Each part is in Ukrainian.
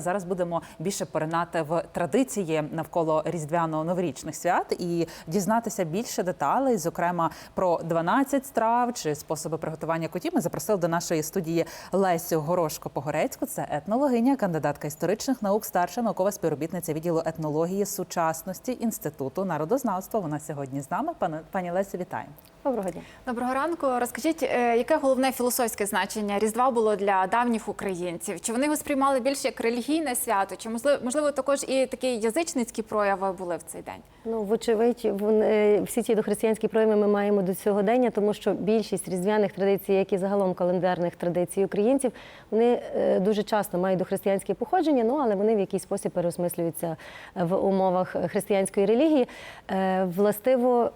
Зараз будемо більше поринати в традиції навколо різдвяно-новорічних свят і дізнатися більше деталей, зокрема про 12 страв чи способи приготування котів. Ми запросили до нашої студії Лесю Горошко Погорецьку. Це етнологиня, кандидатка історичних наук, старша наукова співробітниця відділу етнології сучасності інституту народознавства. Вона сьогодні з нами. Пане пані Лесю, вітаємо. Доброго дня. Доброго ранку. Розкажіть, е, яке головне філософське значення Різдва було для давніх українців? Чи вони його сприймали більше як релігійне свято? Чи можливо, можливо також і такі язичницькі прояви були в цей день? Ну, вочевидь, вони, всі ці дохристиянські прояви ми маємо до сьогодення, тому що більшість різдвяних традицій, як і загалом календарних традицій українців, вони е, дуже часто мають дохристиянське походження, ну але вони в якийсь спосіб переосмислюються в умовах християнської релігії. Е, Властиво.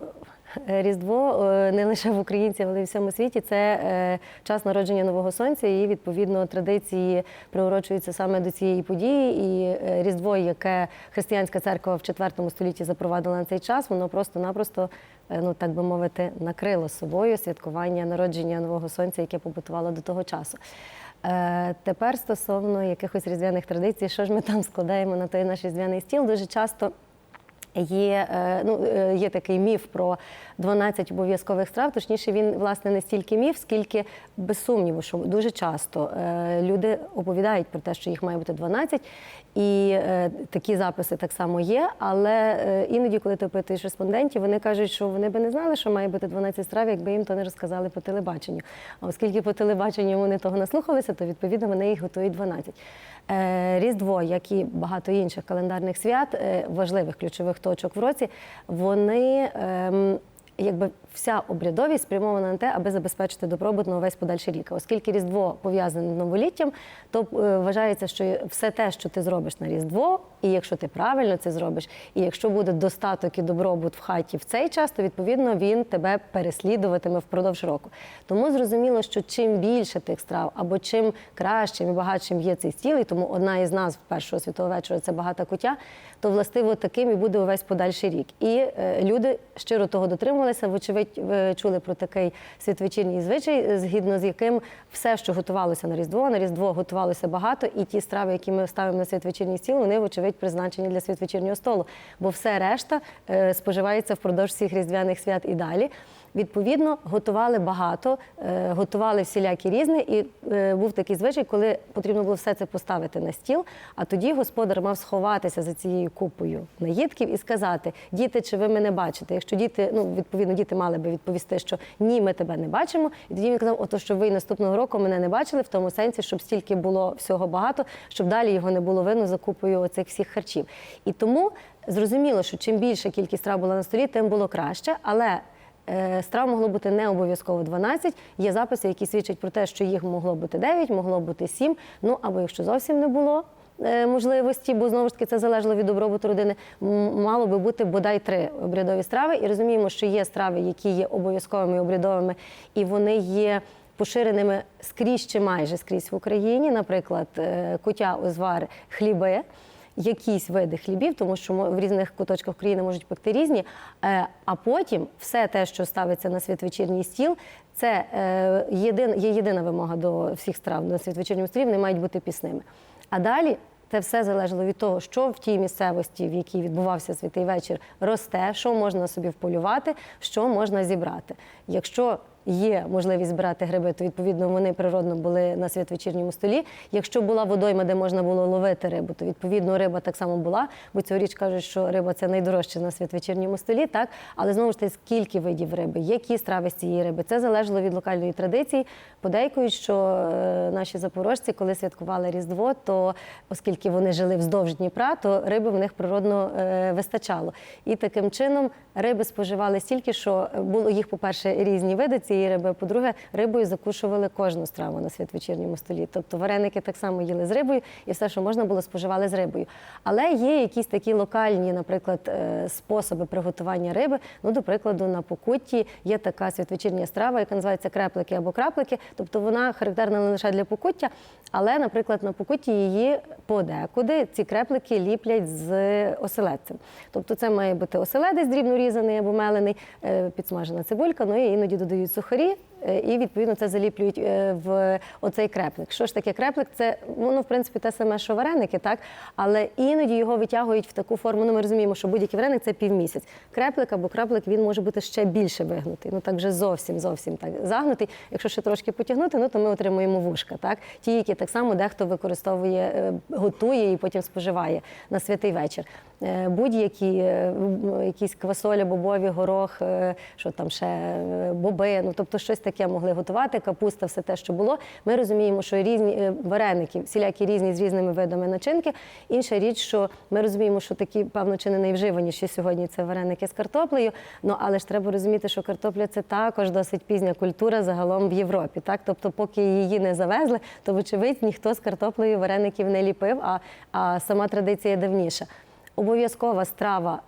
Е, Різдво е, не лише в українців, але й в всьому світі це е, час народження нового сонця, і відповідно традиції приурочуються саме до цієї події. І Різдво, яке християнська церква в IV столітті запровадила на цей час, воно просто-напросто, ну так би мовити, накрило собою святкування народження нового сонця, яке побутувало до того часу. Тепер стосовно якихось різдвяних традицій, що ж ми там складаємо на той наш різдвяний стіл, дуже часто. Є, е, ну, е, є такий міф про 12 обов'язкових страв. Точніше, він власне не стільки міф, скільки без сумніву, що дуже часто е, люди оповідають про те, що їх має бути 12, і такі записи так само є. Але іноді, коли ти опитуєш респондентів, вони кажуть, що вони би не знали, що має бути 12 страв, якби їм то не розказали по телебаченню. А оскільки по телебаченню вони того наслухалися, то відповідно вони їх готують 12. Е, Різдво, як і багато інших календарних свят, важливих ключових точок в році, вони ем, якби вся обрядовість спрямована на те, аби забезпечити добробут на увесь подальший рік. Оскільки Різдво пов'язане з новоліттям, то е, вважається, що все те, що ти зробиш на Різдво, і якщо ти правильно це зробиш, і якщо буде достаток і добробут в хаті в цей час, то відповідно він тебе переслідуватиме впродовж року. Тому зрозуміло, що чим більше тих страв, або чим кращим і багатшим є цей стіл, і тому одна із назв першого світового вечора це багата куття, то властиво таким і буде увесь подальший рік. І е, люди щиро того дотримувалися. Вочевидь, ви чули про такий святвечірній звичай, згідно з яким все, що готувалося на Різдво, на Різдво готувалося багато, і ті страви, які ми ставимо на святвечірній стіл, вони вочевидь призначені для святвечірнього столу, бо все решта е, споживається впродовж всіх різдвяних свят і далі. Відповідно, готували багато, е, готували всілякі різне, і е, був такий звичай, коли потрібно було все це поставити на стіл. А тоді господар мав сховатися за цією купою наїдків і сказати: Діти, чи ви мене бачите? Якщо діти, ну відповідно, діти мали би відповісти, що ні, ми тебе не бачимо. І тоді він казав, ото що ви наступного року мене не бачили, в тому сенсі, щоб стільки було всього багато, щоб далі його не було видно за купою оцих всіх харчів. І тому зрозуміло, що чим більша кількість страв була на столі, тим було краще, але. Е, Страв могло бути не обов'язково 12. Є записи, які свідчать про те, що їх могло бути 9, могло бути 7. Ну або якщо зовсім не було е, можливості, бо знову ж таки це залежало від добробуту родини. Мало би бути бодай три обрядові страви. І розуміємо, що є страви, які є обов'язковими і обрядовими, і вони є. Поширеними скрізь чи майже скрізь в Україні, наприклад, е, кутя, узвар, хліби якісь види хлібів, тому що в різних куточках України можуть пекти різні. Е, А потім все те, що ставиться на святвечірній стіл, це е, є єдина вимога до всіх страв на святвечірньому столі, вони мають бути пісними. А далі. Це все залежало від того, що в тій місцевості, в якій відбувався святий вечір, росте, що можна собі вполювати, що можна зібрати. Якщо є можливість збирати гриби, то відповідно вони природно були на святвечірньому столі. Якщо була водойма, де можна було ловити рибу, то відповідно риба так само була. Бо цьогоріч кажуть, що риба це найдорожче на святвечірньому столі, так але знову ж таки, скільки видів риби, які страви з цієї риби, це залежало від локальної традиції. Подейкують, що е, наші запорожці, коли святкували Різдво, то оскільки вони жили вздовж Дніпра, то риби в них природно е, вистачало. І таким чином риби споживали стільки, що було їх, по-перше, різні види цієї риби. По-друге, рибою закушували кожну страву на святвечірньому столі. Тобто вареники так само їли з рибою, і все, що можна було, споживали з рибою. Але є якісь такі локальні, наприклад, е, способи приготування риби. Ну, до прикладу, на Покутті є така святвечірня страва, яка називається креплики або краплики. Тобто вона характерна не лише для Покуття, але, наприклад, на Покутті її подекуди ці креплики ліплять з оселедцем. Тобто це має бути оселедець дрібно різаний або мелений, е, підсмажена цибулька, ну і іноді додають сухарі, і відповідно це заліплюють е, в оцей креплик. Що ж таке креплик? Це воно в принципі те саме, що вареники, так але іноді його витягують в таку форму. Ну ми розуміємо, що будь-який вареник це півмісяць. Креплик або краплик він може бути ще більше вигнутий. Ну так вже зовсім зовсім так загнутий. Якщо ще трошки потягнути, ну то ми отримуємо вушка. Так ті, які так само дехто використовує, е, готує і потім споживає на святий вечір. Е, Будь-які е, якісь квасоля, бобові, горох, е, що там ще е, боби, ну тобто щось таке могли готувати, капуста, все те, що було. Ми розуміємо, що різні е, вареники, всілякі різні з різними видами начинки. Інша річ, що ми розуміємо, що такі, певно, чи не найвживаніші сьогодні це вареники з картоплею. Ну але ж треба розуміти, що картопля це також досить пізня культура загалом в Європі. Так, тобто, поки її не завезли, то вочевидь ніхто з картоплею вареників не ліпив, а, а сама традиція давніша. Обов'язкова страва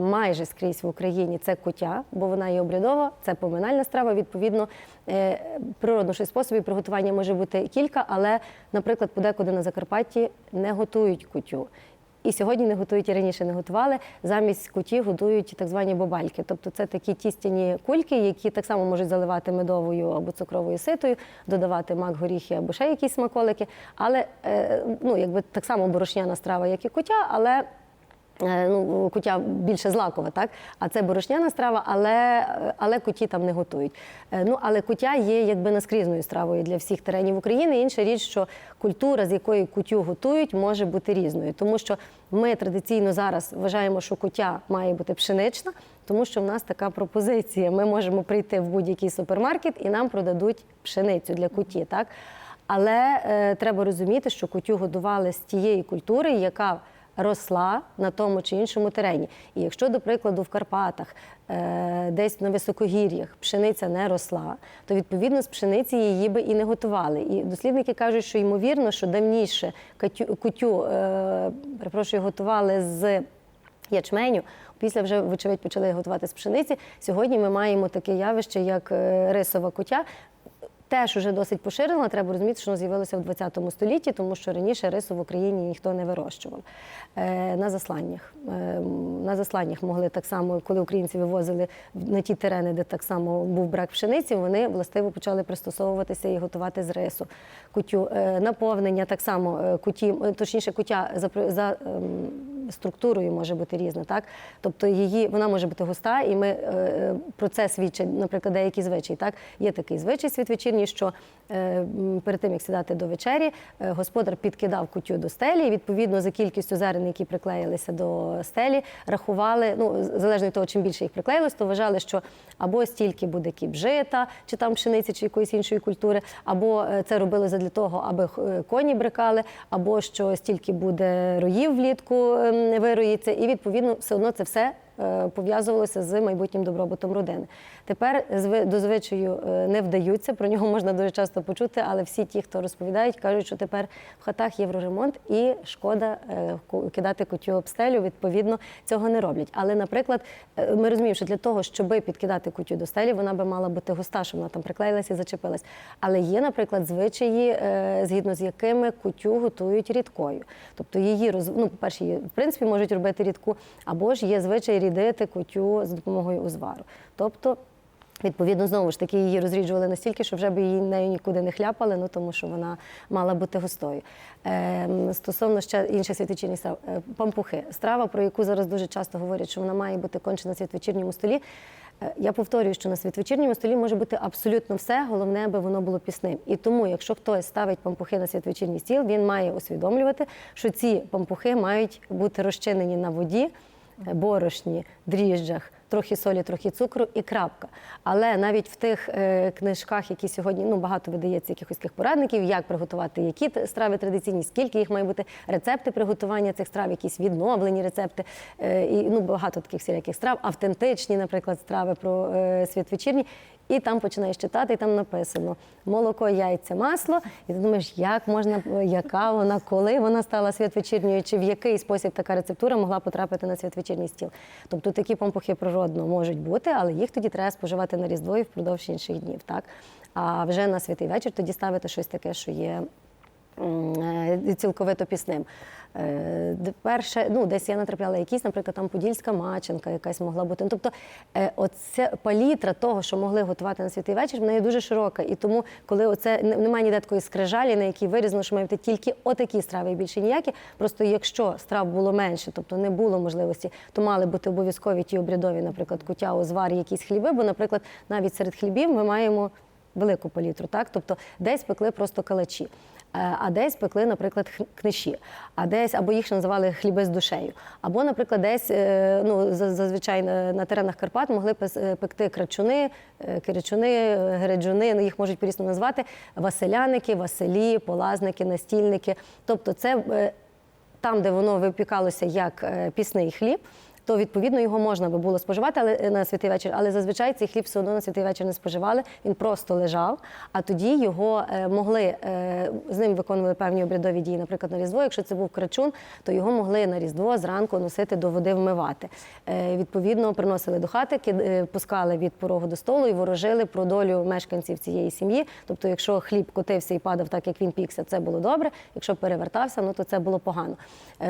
майже скрізь в Україні це кутя, бо вона є обрядова, це поминальна страва. Відповідно, е, природно що способів приготування може бути кілька, але, наприклад, подекуди на Закарпатті не готують кутю. І сьогодні не готують, і раніше не готували. Замість куті годують так звані бобальки. Тобто це такі тістяні кульки, які так само можуть заливати медовою або цукровою ситою, додавати мак, горіхи або ще якісь смаколики. Але е, ну, якби так само борошняна страва, як і кутя, але Е, ну, кутя більше злакова, так? А це борошняна страва, але, але куті там не готують. Е, Ну, але кутя є якби наскрізною стравою для всіх теренів України. Інша річ, що культура, з якої кутю готують, може бути різною. Тому що ми традиційно зараз вважаємо, що кутя має бути пшенична, тому що в нас така пропозиція. Ми можемо прийти в будь-який супермаркет і нам продадуть пшеницю для куті. Так? Але е, треба розуміти, що кутю годували з тієї культури, яка росла на тому чи іншому терені. І якщо, до прикладу, в Карпатах, е, десь на високогір'ях пшениця не росла, то відповідно з пшениці її би і не готували. І дослідники кажуть, що ймовірно, що давніше кутю е, перепрошую, готували з ячменю. Після вже, вочевидь, почали готувати з пшениці. Сьогодні ми маємо таке явище, як е, рисова кутя. Теж уже досить поширено, треба розуміти, що воно з'явилося в 20 столітті, тому що раніше рису в Україні ніхто не вирощував. Е, на засланнях. Е, на засланнях могли так само, коли українці вивозили на ті терени, де так само був брак пшениці, вони властиво почали пристосовуватися і готувати з рису. Кутю. Е, наповнення так само куті, точніше, кутя за ем, структурою може бути різна, так? Тобто її вона може бути густа, і ми е, е, про це свідчать, наприклад, деякі звичаї. Так є такий звичай святвечірній, що е, перед тим як сідати до вечері, господар підкидав кутю до стелі. І відповідно за кількістю зерен, які приклеїлися до стелі, рахували. Ну залежно від того, чим більше їх приклеїлось, то вважали, що або стільки буде кіп жита, чи там пшениці, чи якоїсь іншої культури, або це робили задля того, аби коні брикали, або що стільки буде роїв влітку вироїться, і відповідно все одно це все пов'язувалося з майбутнім добробутом родини. Тепер до звичаю е, не вдаються, про нього можна дуже часто почути, але всі ті, хто розповідають, кажуть, що тепер в хатах євроремонт і шкода е, кидати кутю об стелю, відповідно, цього не роблять. Але, наприклад, е, ми розуміємо, що для того, щоб підкидати кутю до стелі, вона би мала бути густа, щоб вона там приклеїлася і зачепилась. Але є, наприклад, звичаї, е, згідно з якими кутю готують рідкою. Тобто її роз... ну, по-перше, її, в принципі, можуть робити рідку, або ж є звичай рідити кутю за допомогою узвару. Тобто Відповідно, знову ж таки, її розріджували настільки, що вже б її нею нікуди не хляпали, ну тому що вона мала бути густою. Ем, стосовно ще інших святвечірніх страв, Е, пампухи. Страва, про яку зараз дуже часто говорять, що вона має бути кончена на святвечірньому столі. Е, Я повторюю, що на святвечірньому столі може бути абсолютно все, головне, аби воно було пісним. І тому, якщо хтось ставить пампухи на святвечірній стіл, він має усвідомлювати, що ці пампухи мають бути розчинені на воді, е, борошні, дріжджах, трохи солі, трохи цукру і крапка. Але навіть в тих е, книжках, які сьогодні ну багато видається якихось таких порадників, як приготувати які страви традиційні, скільки їх має бути, рецепти приготування цих страв, якісь відновлені рецепти, е, і ну багато таких всіляких страв, автентичні, наприклад, страви про е, святвечірні. І там починаєш читати, і там написано молоко, яйця, масло. І ти думаєш, як можна, яка вона, коли вона стала святвечірньою, чи в який спосіб така рецептура могла потрапити на святвечірній стіл. Тобто такі помпухи природно можуть бути, але їх тоді треба споживати на Різдво і впродовж інших днів. Так? А вже на святий вечір тоді ставити щось таке, що є цілковито пісним. Е, Перше, ну десь я натрапляла якісь, наприклад, там подільська маченка, якась могла бути. Ну, тобто, е, оця палітра того, що могли готувати на святий вечір, вона є дуже широка. І тому, коли оце не- немає ніде такої скрижалі, на якій вирізано, що має тільки отакі страви і більше ніякі. Просто якщо страв було менше, тобто не було можливості, то мали бути обов'язкові ті обрядові, наприклад, кутя, озвар, якісь хліби. Бо, наприклад, навіть серед хлібів ми маємо велику палітру, так? Тобто десь пекли просто калачі. Е, А десь пекли, наприклад, книжі, а десь або їх ще називали хліби з душею. Або, наприклад, десь е, ну зазвичай на, на теренах Карпат могли е, пекти крачуни, киричуни, е, гереджуни. Ну їх можуть по-різному назвати васеляники, васелі, полазники, настільники. Тобто, це там, де воно випікалося як пісний хліб. То відповідно його можна би було споживати, але е, на святий вечір. Але зазвичай цей хліб все одно на святий вечір не споживали. Він просто лежав. А тоді його е, могли е, з ним виконували певні обрядові дії. Наприклад, на різдво, якщо це був крачун, то його могли на різдво зранку носити до води вмивати. Відповідно, приносили до хати, пускали від порогу до столу і ворожили про долю мешканців цієї сім'ї. Тобто, якщо хліб котився і падав так, як він пікся, це було добре. Якщо перевертався, ну то це було погано.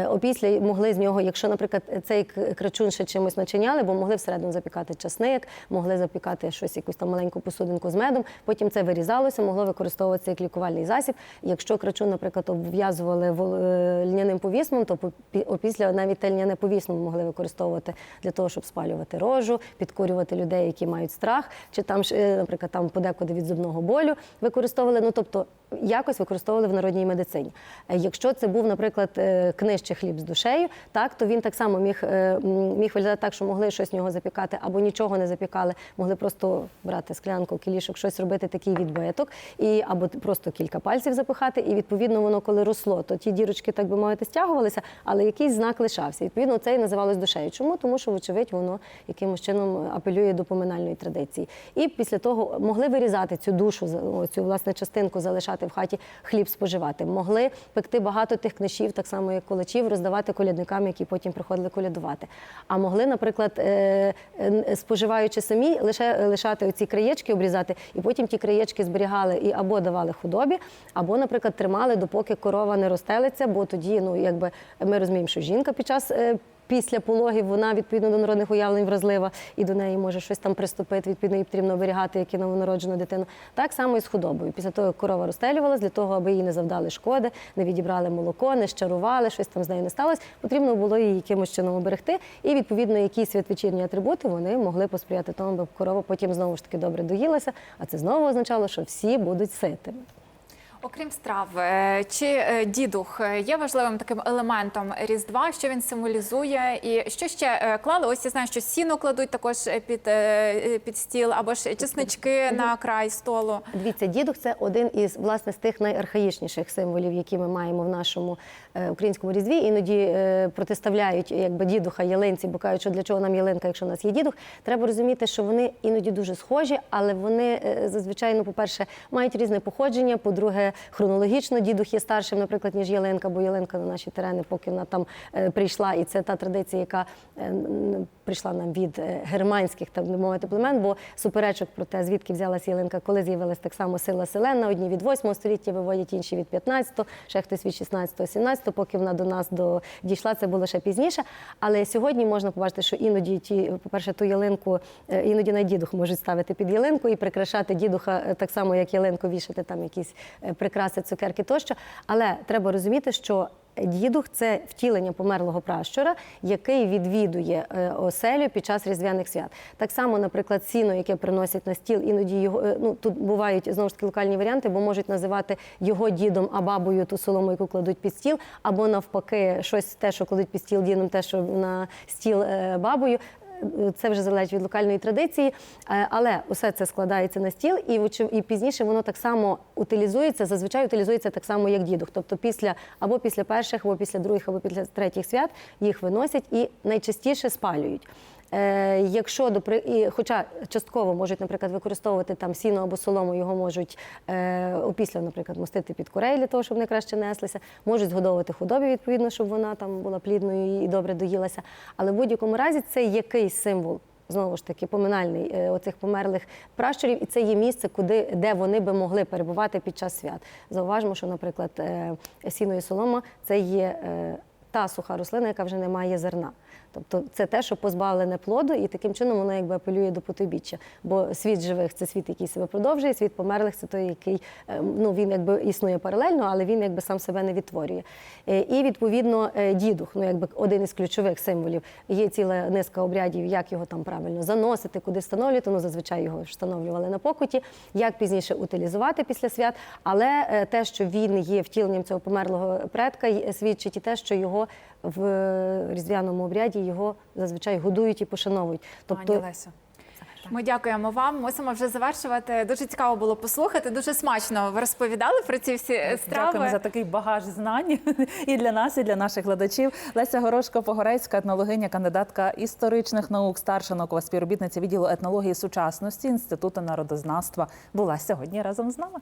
Опісля могли з нього, якщо, наприклад, цей к- крачун ще чимось начиняли, бо могли всередину запікати часник, могли запікати щось, якусь там маленьку посудинку з медом. Потім це вирізалося, могло використовуватися як лікувальний засіб. Якщо крачун, наприклад, обв'язували е, льняним повісмом, то опісля навіть те льняне повісно могли використовувати для того, щоб спалювати рожу, підкурювати людей, які мають страх, чи там, е, наприклад, там подекуди від зубного болю використовували. Ну тобто якось використовували в народній медицині. Е, Якщо це був, наприклад, книж чи хліб з душею, так то він так само міг, міг виглядати так, що могли щось з нього запікати, або нічого не запікали, могли просто брати склянку, кілішок, щось робити, такий відбиток, і або просто кілька пальців запихати. І відповідно воно, коли росло, то ті дірочки, так би мовити, стягувалися, але якийсь знак лишався. Відповідно, це і називалось душею. Чому? Тому що, вочевидь, воно якимось чином апелює до поминальної традиції. І після того могли вирізати цю душу, цю власне частинку залишати в хаті, хліб споживати. Могли пекти багато тих книжів, так само як колачів, роздавати колядникам, які потім приходили колядувати. А могли, наприклад, е, е, споживаючи самі, лише лишати оці краєчки, обрізати, і потім ті краєчки зберігали і або давали худобі, або, наприклад, тримали, допоки корова не розстелиться, бо тоді, ну якби ми розуміємо, що жінка під час. Після пологів вона відповідно до народних уявлень вразлива і до неї може щось там приступити. Відповідно, їй потрібно оберігати як і новонароджену дитину. Так само і з худобою. Після того як корова розстелювалась, для того, аби їй не завдали шкоди, не відібрали молоко, не щарували, щось там з нею не сталося. Потрібно було її якимось чином оберегти. І відповідно, якісь святвечірні атрибути вони могли посприяти тому, аби корова потім знову ж таки добре доїлася. А це знову означало, що всі будуть ситими. Окрім страв, е, чи е, дідух е, є важливим таким елементом Різдва, що він символізує, і що ще клали? Ось я знаю, що сіно кладуть також під, під стіл, або ж чеснички на край столу. Дивіться, дідух це один із власне з тих найархаїчніших символів, які ми маємо в нашому українському різдві. Іноді протиставляють якби дідуха ялинці, бо кажуть, що для чого нам ялинка, якщо у нас є дідух. Треба розуміти, що вони іноді дуже схожі, але вони зазвичай, ну, по-перше, мають різне походження. Хронологічно дідух є старшим, наприклад, ніж ялинка, бо ялинка на наші терени, поки вона там е, прийшла, і це та традиція, яка е, прийшла нам від е, германських там би мовити племен, бо суперечок про те, звідки взялася ялинка, коли з'явилась так само сила селена. Одні від 8 століття виводять, інші від 15-го, ще хтось від 16-го, 17-го, поки вона до нас до дійшла, це було ще пізніше. Але сьогодні можна побачити, що іноді ті, по-перше, ту ялинку, е, іноді на дідух можуть ставити під ялинку і прикрашати дідуха е, так само, як ялинку, вішати там якісь прикраси, цукерки тощо. Але треба розуміти, що Дідух це втілення померлого пращура, який відвідує е, оселю під час різдвяних свят. Так само, наприклад, сіно, яке приносять на стіл, іноді його е, ну тут бувають знову ж таки локальні варіанти, бо можуть називати його дідом, а бабою ту солому, яку кладуть під стіл, або навпаки, щось те, що кладуть під стіл дідом, те, що на стіл е, бабою. Це вже залежить від локальної традиції, Е, але усе це складається на стіл, і і пізніше воно так само утилізується. Зазвичай утилізується так само, як дідух. Тобто після або після перших, або після других, або після третіх свят їх виносять і найчастіше спалюють. Е, якщо до хоча частково можуть, наприклад, використовувати там сіно або солому, його можуть е, опісля, наприклад, мостити під курей для того, щоб вони краще неслися, можуть згодовувати худобі, відповідно, щоб вона там була плідною і добре доїлася. Але в будь-якому разі це якийсь символ знову ж таки поминальний е, оцих померлих пращурів, і це є місце, куди де вони би могли перебувати під час свят. Зауважимо, що, наприклад, сіно і солома це є та суха рослина, яка вже не має зерна. Тобто це те, що позбавлене плоду, і таким чином воно якби апелює до потойбіччя. Бо світ живих це світ, який себе продовжує, світ померлих це той, який е, ну він якби існує паралельно, але він якби сам себе не відтворює. Е, І відповідно е, дідух, ну якби один із ключових символів. Є ціла низка обрядів, як його там правильно заносити, куди встановлювати. Ну зазвичай його встановлювали на покуті, як пізніше утилізувати після свят. Але те, що він є втіленням цього померлого предка, свідчить і те, що його в різдвяному обряді його зазвичай годують і пошановують. Тобто, Тобто Лесю. Ми дякуємо вам. Мусимо вже завершувати. Дуже цікаво було послухати. Дуже смачно ви розповідали про ці всі е, страви. Дякуємо за такий багаж знань і для нас, і для наших глядачів. Леся Горошко Погорецька, етнологиня, кандидатка історичних наук, старша наукова співробітниця відділу етнології сучасності Інституту народознавства, була сьогодні разом з нами.